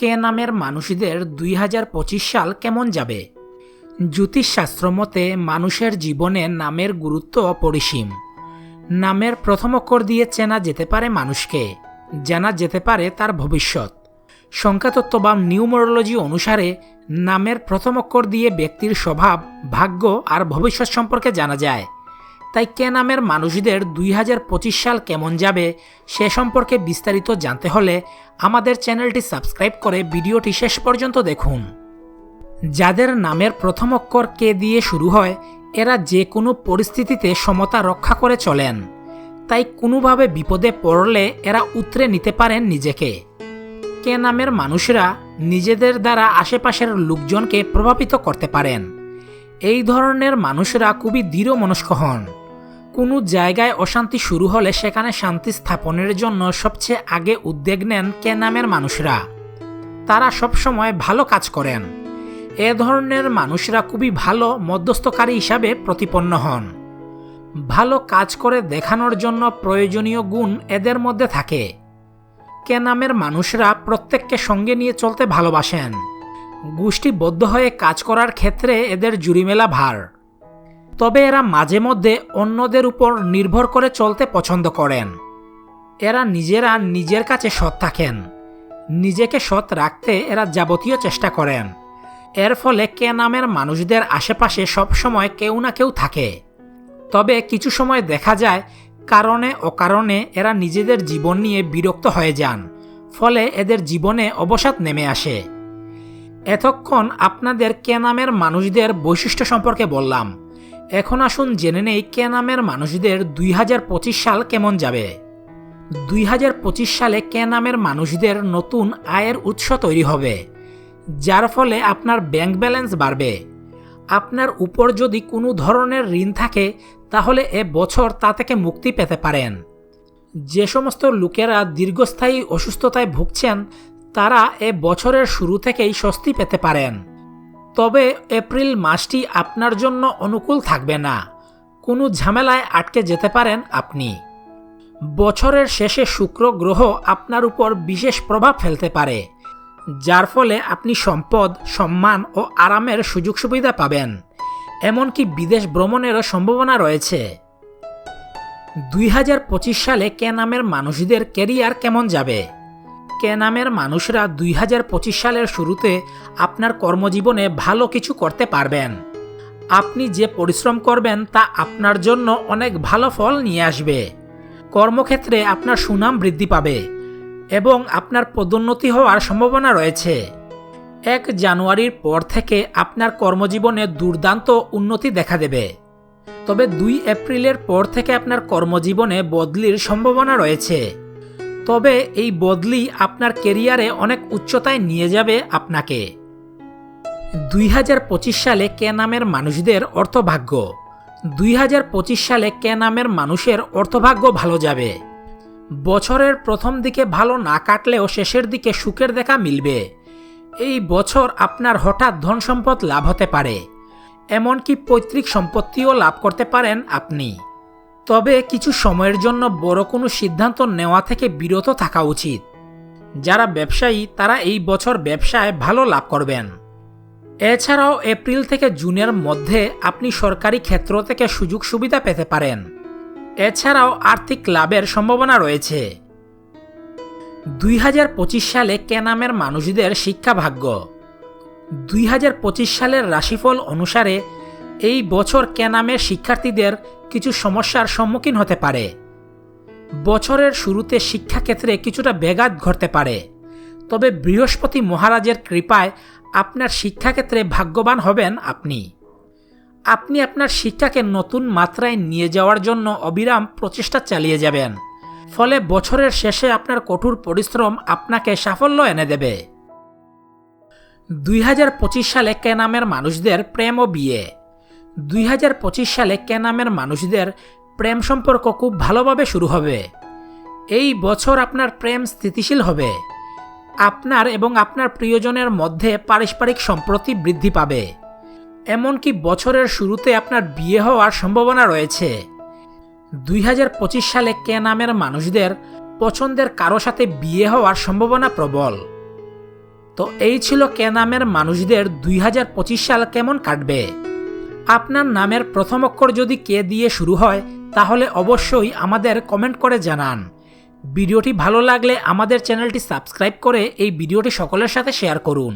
কে নামের মানুষদের দুই হাজার পঁচিশ সাল কেমন যাবে? জ্যোতিষশাস্ত্র মতে মানুষের জীবনে নামের গুরুত্ব অপরিসীম। নামের প্রথম অক্ষর দিয়ে চেনা যেতে পারে মানুষকে, জানা যেতে পারে তার ভবিষ্যৎ। সংখ্যাতত্ত্ব বা নিউমোরোলজি অনুসারে নামের প্রথম অক্ষর দিয়ে ব্যক্তির স্বভাব, ভাগ্য আর ভবিষ্যৎ সম্পর্কে জানা যায়। তাই কে নামের মানুষদের দুই হাজার পঁচিশ সাল কেমন যাবে সে সম্পর্কে বিস্তারিত জানতে হলে আমাদের চ্যানেলটি সাবস্ক্রাইব করে ভিডিওটি শেষ পর্যন্ত দেখুন। যাদের নামের প্রথম অক্ষর কে দিয়ে শুরু হয়, এরা যে কোনো পরিস্থিতিতে সমতা রক্ষা করে চলেন। তাই কোনোভাবে বিপদে পড়লে এরা উতরে নিতে পারেন নিজেকে। কে নামের মানুষরা নিজেদের দ্বারা আশেপাশের লোকজনকে প্রভাবিত করতে পারেন। এই ধরনের মানুষরা খুবই দৃঢ় মনস্ক হন। কোনো জায়গায় অশান্তি শুরু হলে সেখানে শান্তি স্থাপনের জন্য সবচেয়ে আগে উদ্যোগ নেন কে নামের মানুষরা। তারা সবসময় ভালো কাজ করেন। এ ধরনের মানুষরা খুবই ভালো, মধ্যস্থকারী হিসাবে প্রতিপন্ন হন। ভালো কাজ করে দেখানোর জন্য প্রয়োজনীয় গুণ এদের মধ্যে থাকে। কে নামের মানুষরা প্রত্যেককে সঙ্গে নিয়ে চলতে ভালোবাসেন। গোষ্ঠীবদ্ধ হয়ে কাজ করার ক্ষেত্রে এদের জুরিমেলা ভার। তবে এরা মাঝে মধ্যে অন্যদের উপর নির্ভর করে চলতে পছন্দ করেন। এরা নিজেরা নিজের কাছে সৎ থাকেন। নিজেকে সৎ রাখতে এরা যাবতীয় চেষ্টা করেন। এর ফলে কে নামের মানুষদের আশেপাশে সবসময় কেউ না কেউ থাকে। তবে কিছু সময় দেখা যায়, কারণে অকারণে এরা নিজেদের জীবন নিয়ে বিরক্ত হয়ে যান, ফলে এদের জীবনে অবসাদ নেমে আসে। এতক্ষণ আপনাদের কে নামের মানুষদের বৈশিষ্ট্য সম্পর্কে বললাম। এখন আসুন জেনে নেই কে নামের মানুষদের দুই হাজার পঁচিশ সাল কেমন যাবে। দুই হাজার পঁচিশ সালে কে নামের মানুষদের নতুন আয়ের উৎস তৈরি হবে, যার ফলে আপনার ব্যাংক ব্যালেন্স বাড়বে। আপনার উপর যদি কোনো ধরনের ঋণ থাকে, তাহলে এ বছর তা থেকে মুক্তি পেতে পারেন। যে সমস্ত লোকেরা দীর্ঘস্থায়ী অসুস্থতায় ভুগছেন, তারা এ বছরের শুরু থেকেই স্বস্তি পেতে পারেন। তবে এপ্রিল মাসটি আপনার জন্য অনুকূল থাকবে না। কোনো ঝামেলায় আটকে যেতে পারেন আপনি। বছরের শেষে শুক্র গ্রহ আপনার উপর বিশেষ প্রভাব ফেলতে পারে, যার ফলে আপনি সম্পদ, সম্মান ও আরামের সুযোগ সুবিধা পাবেন। এমনকি বিদেশ ভ্রমণেরও সম্ভাবনা রয়েছে। দুই হাজার পঁচিশ সালে কে নামের মানুষদের কেরিয়ার কেমন যাবে? কে নামের মানুষরা দুই হাজার পঁচিশ সালের শুরুতে আপনার কর্মজীবনে ভালো কিছু করতে পারবেন। আপনি যে পরিশ্রম করবেন তা আপনার জন্য অনেক ভালো ফল নিয়ে আসবে। কর্মক্ষেত্রে আপনার সুনাম বৃদ্ধি পাবে এবং আপনার পদোন্নতি হওয়ার সম্ভাবনা রয়েছে। এক জানুয়ারির পর থেকে আপনার কর্মজীবনে দুর্দান্ত উন্নতি দেখা দেবে। তবে দুই এপ্রিলের পর থেকে আপনার কর্মজীবনে বদলির সম্ভাবনা রয়েছে। তবে এই বদলি আপনার কেরিয়ারে অনেক উচ্চতায় নিয়ে যাবে আপনাকে। দুই হাজার পঁচিশ সালে কে নামের মানুষদের অর্থভাগ্য। দুই হাজার পঁচিশ সালে কে নামের মানুষের অর্থভাগ্য ভালো যাবে। বছরের প্রথম দিকে ভালো না কাটলেও শেষের দিকে সুখের দেখা মিলবে। এই বছর আপনার হঠাৎ ধন সম্পদ লাভ হতে পারে। এমনকি পৈতৃক সম্পত্তিও লাভ করতে পারেন আপনি। তবে কিছু সময়ের জন্য বড় কোনো সিদ্ধান্ত নেওয়া থেকে বিরত থাকা উচিত। যারা ব্যবসায়ী, তারা এই বছর ব্যবসায় ভালো লাভ করবেন। এছাড়াও এপ্রিল থেকে জুনের মধ্যে আপনি সরকারি ক্ষেত্র থেকে সুযোগ সুবিধা পেতে পারেন। এছাড়াও আর্থিক লাভের সম্ভাবনা রয়েছে। দুই হাজার পঁচিশ সালে কেনামের মানুষদের শিক্ষা ভাগ্য দুই হাজার পঁচিশ সালের রাশিফল অনুসারে এই বছর কেনামের শিক্ষার্থীদের কিছু সমস্যার সম্মুখীন হতে পারে। বছরের শুরুতে শিক্ষাক্ষেত্রে কিছুটা ব্যাঘাত ঘটতে পারে। তবে বৃহস্পতি মহারাজের কৃপায় আপনার শিক্ষাক্ষেত্রে ভাগ্যবান হবেন আপনি। আপনি আপনার শিক্ষাকে নতুন মাত্রায় নিয়ে যাওয়ার জন্য অবিরাম প্রচেষ্টা চালিয়ে যাবেন। ফলে বছরের শেষে আপনার কঠোর পরিশ্রম আপনাকে সাফল্য এনে দেবে। দুই হাজার পঁচিশ সালে কেনামের মানুষদের প্রেম ও বিয়ে। দুই হাজার পঁচিশ সালে কেনামের মানুষদের প্রেম সম্পর্ক খুব ভালোভাবে শুরু হবে। এই বছর আপনার প্রেম স্থিতিশীল হবে। আপনার এবং আপনার প্রিয়জনের মধ্যে পারস্পরিক সম্প্রতি বৃদ্ধি পাবে। এমনকি বছরের শুরুতে আপনার বিয়ে হওয়ার সম্ভাবনা রয়েছে। দুই হাজার পঁচিশ সালে কে নামের মানুষদের পছন্দের কারও সাথে বিয়ে হওয়ার সম্ভাবনা প্রবল। তো এই ছিল কে নামের মানুষদের দুই হাজার পঁচিশ সাল কেমন কাটবে? আপনার নামের প্রথম অক্ষর যদি কে দিয়ে শুরু হয়, তাহলে অবশ্যই আমাদের কমেন্ট করে জানান। ভিডিওটি ভালো লাগলে আমাদের চ্যানেলটি সাবস্ক্রাইব করে এই ভিডিওটি সকলের সাথে শেয়ার করুন।